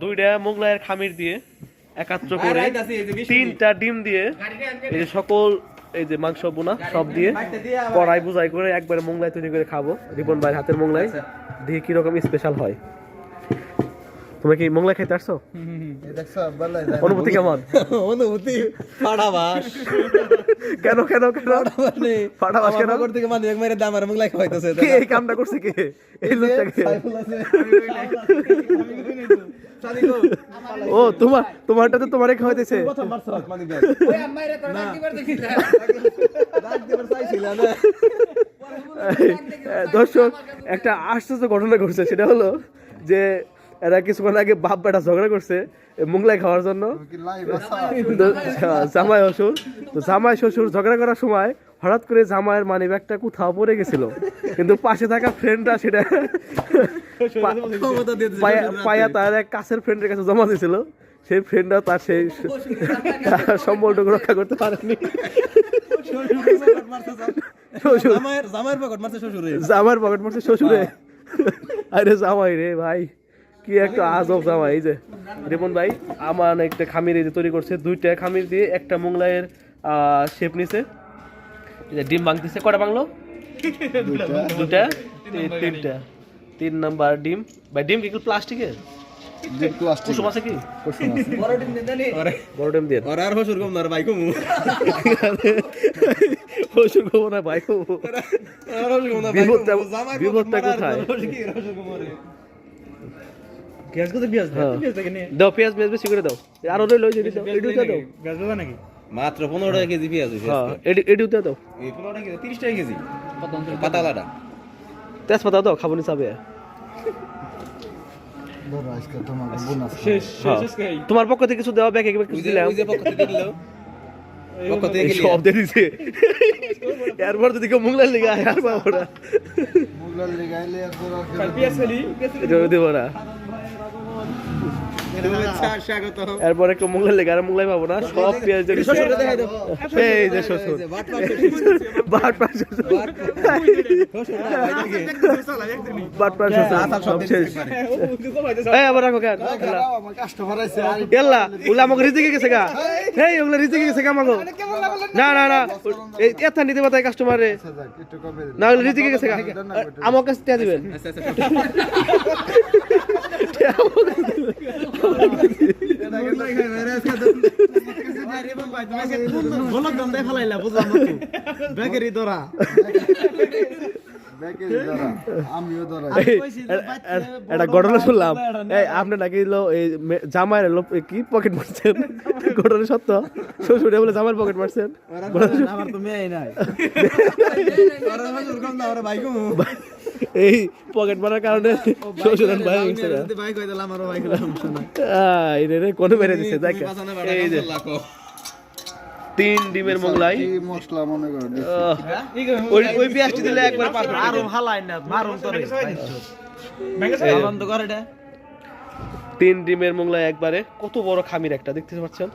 দুইটা মোগলাইয়ের খামির দিয়ে একাত্র করে তিনটা ডিম দিয়ে এই যে সকল এই যে মাংস বোনা সব দিয়ে কড়াই বুঝাই করে একবারে মোগলাই তৈরি করে খাব। রিপন ভাইয়ের হাতের মোগলাই দিয়ে কীরকম স্পেশাল হয়। তোমরা কি মোগলাই খাইতে আসছো? অনুভূতি কেমন? অনুভূতি ফাড়াবাস কেন কেন কেন? ফাটাবাস কেন? ফাটাবাস থেকে মানে এক মেরে দাম আর খাওয়াইতেছে কে এই কামটা করছে কে? এই লোকটাকে। ও তোমার তোমারটা তো তোমারে খাওয়াইতেছে। দর্শক একটা আশ্চর্য ঘটনা ঘটছে। সেটা হলো যে এরা কিছুক্ষণ আগে বাপ বেটা ঝগড়া করছে মোগলাই খাওয়ার জন্য। জামাই শ্বশুর তো জামাই শ্বশুর ঝগড়া করার সময় হঠাৎ করে জামাইয়ের মানি ব্যাগটা কোথাও পড়ে গেছিল। কিন্তু পাশে থাকা ফ্রেন্ডরা সেটা পায়া- পায়া তার এক কাছের ফ্রেন্ডের কাছে জমা দিয়েছিল। সেই ফ্রেন্ডরা তার সেই সম্বলটুকু রক্ষা করতে পারেনি। জামাইয়ের জামাইয়ের পকেট মারছে শ্বশুরে। জামার পকেট মারছে শ্বশুরে। আরে জামাই রে ভাই। কি একটা আজব জামা এই যে। রিপন ভাই আমার একটা খামির এই যে তৈরি করছে দুইটা খামির দিয়ে একটা মোগলাইয়ের শেপ নিছে। এই যে ডিম ভাঙতেছে কটা ভাঙলো? দুটা তিনটা। তিন নাম্বার ডিম। ভাই ডিম কি প্লাস্টিকের? কুসুম আছে কি? বড় ডিম দিয়ে আর শ্বশুর কম না ভাই কম। শ্বশুর খবর না ভাই খবর বিপদটা- বিপদটা কোথায়? গ্যাস কত পেঁয়াজ হ্যাঁ। দাও পেঁয়াজ পেঁয়াজ বেশি করে দাও। আরও রইল ওই যে এডিও দাও। গ্যাস দেবা নাকি? মাত্র পনেরো টাকা কেজি পেঁয়াজ হ্যাঁ এডিও দাও। এই পনেরো টাকা কেজি তিরিশ টাকা কেজি। পাতালাটা। তেজপাতা দাও খাব নি চাবে। হ্যাঁ। তোমার পক্ষ থেকে কিছু দেওয়া ব্যাগে কিছু দিলাম। পক্ষ থেকে সব দিয়ে দিছে। এরপর যদি কেউ মুগলার লিগে আর পাবো না। দেবো এরপরে কেউ মুগলার লিগে আর মুগলাই পাবো না সব পেঁয়াজ দিয়ে দিছে। শ্বশুরকে দেখাই দাও। এই যে শ্বশুর। বাট শ্বশুর। বাট শ্বশুর। সব শেষ। এই আবার রাখো কেন? এল্লা ওগুলা আমাকে রিজিকে গেছে গা। হেই ওগুলা রিজিকে গেছে গা আমাকে। না না না। এথা নিতে কাস্টমারে না ওগুলা রিজিকে গেছে গা। আমার কাছে দিবেন। আচ্ছা আচ্ছা টিয়া আমার কাছে দিবেন। একটা ঘটনা শুনলাম। এই আপনি নাকি এই জামাইয়ের কি পকেট মারছেন? ঘটনা সত্য। শ্বশুরে বলে জামাইয়ের পকেট মারছেন। আমার তো মেয়ে নাই। এই পকেট মারার কারণে শ্বশুর ভাই হয়েছে ভাই কই দিলাম আমারও ভাই কইলাম এই রে, কোনো মেরে দিছে? দেখ। এই যে। তিন ডিমের মোগলাই। মশলা মনে করেন ওই ওই পেঁয়াজটি দিলে একবার পারফেক্ট আরও হালাই না মারুন তোরে বন্ধ কর এটা। তিন ডিমের মোগলাই একবারে। কত বড় খামির একটা দেখতে পাচ্ছেন?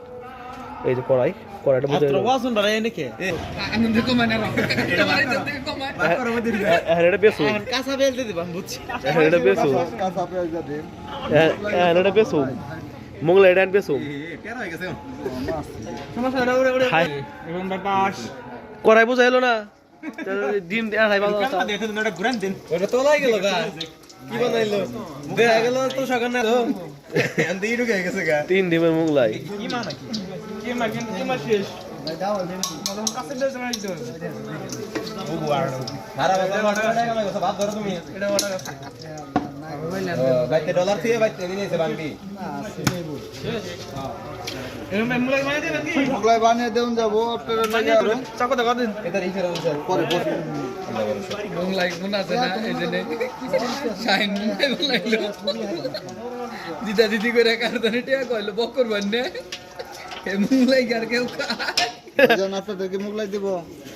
এই যে কড়াই কড়াইটা বুঝে ওয়াসন ধরে এনেকে হ্যাঁ এটা বেসো এখন কাঁচা বেল দিবাম বুঝছি। হ্যাঁ এটা বেসো কাঁচা দিয়ে দিন। হ্যাঁ হ্যাঁ, এটা বেসো এটা হয়ে হাই। এবং বাস কড়াই বোঝা এলো না। ডিম ভালো কথা। ওটা তোলাই গেল কি বানাইলো? দেখা গেল তো সকাল ইডু গে গেছে গা। তিন ডিমের মোগলাই। কি মা নাকি? কি মা কিন্তু কি মা শেষ? সারা বছর টাকা লাগে সব ধরো তুমি এটা ওটা বাইতে ডলার দিয়ে বাইতে নিয়েছে বাংবি মোগলাই বানিয়ে দেউন যাব আপনারা লাগে আরও চাকো দেখা দিন। এটা রিফে স্যার পরে বসে। দিদা দিদি করে কারদানে টিয়া কইলো বকর বন্নে এ মুলাই গার কেউ যেন আপনাদেরকে মোগলাই দিব।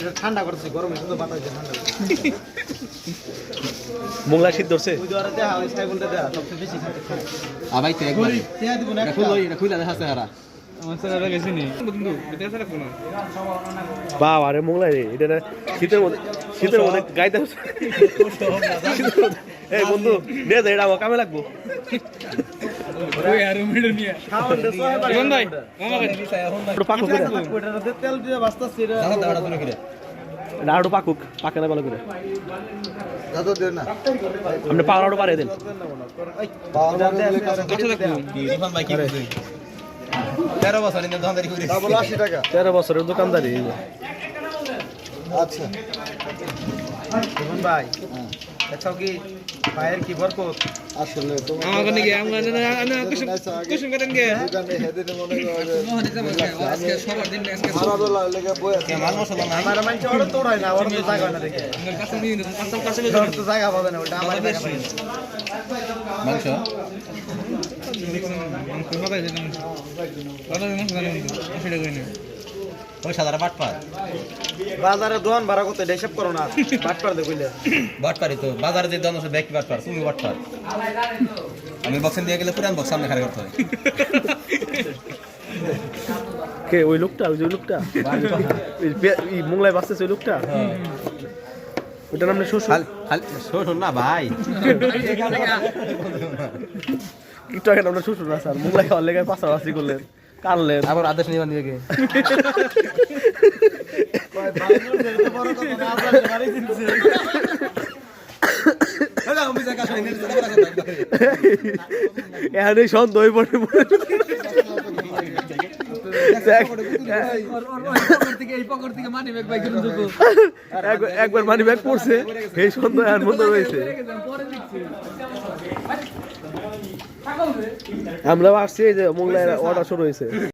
এটা ঠান্ডা করছে গরমে শুধু বাতাস ঠান্ডা মোংলা শীত ধরছে? আবাই তো একবার। খুলো এটা খুলে দেখাচ্ছে হারা। বাবা রে মোংলা রে এটা না শীতের মধ্যে শীতের মধ্যে গাইতে এই বন্ধু এটা আমার কামে লাগবো। আপনি পাওয়ার পারে দেন কি রিফান ভাই কি করছিস 13 বছর ইন্দা দোকানদারি করে ডাবল আশি টাকা তেরো বছরের দোকানদারি আচ্ছা ভাই কি? ভাইয়ের কি বরকত? আসলে তো আমার কাছে কি আমরা না কুসুম কুসুম করেন গে। দোকানে হেদিনে মনে করে আজকে সবার দিন আজকে খারাপ লেগে বই আছে। মশলা নাই আমার মানুষ ওর তো হয় না ওর তো জায়গা না দেখে। কাছে নিয়ে কাছে কাছে ওর তো জায়গা পাবে না ওটা আমার জায়গা পাবে মাংস মাথায় যেতাম কথা মাংস জানি সেটা কই না? ওই সাদারা বাটপার। বাজারে দোকান ভাড়া করতে এটা হিসাব করো না। বাট দে কইলে। বাটপারি তো। বাজারে যে দাম আছে ব্যাকি বাটপার তুমি বাটপার। আমি বক্সিং দিয়ে গেলে পুরান বক্স সামনে খাড়া করতে হয়। কে ওই লোকটা ওই যে ওই লোকটা? এই পে- এই মোংলায় বাঁচতেছে ওই লোকটা? ওটার নাম শ্বশুর। শোন না ভাই। আগে আমরা শ্বশুর না স্যার। মোংলায় খাওয়ার লেগে পাশাপাশি করলেন। কানলেন আবার আদেশ নিবার এখানে সন্দেহ পড়ে। পড়ে দেবো একবার- মানি ব্যাগ পড়ছে এই সন্দেহ আর মতো রয়েছে আমরা আসছি এই যে মোংলায় অর্ডার শুরু হয়েছে।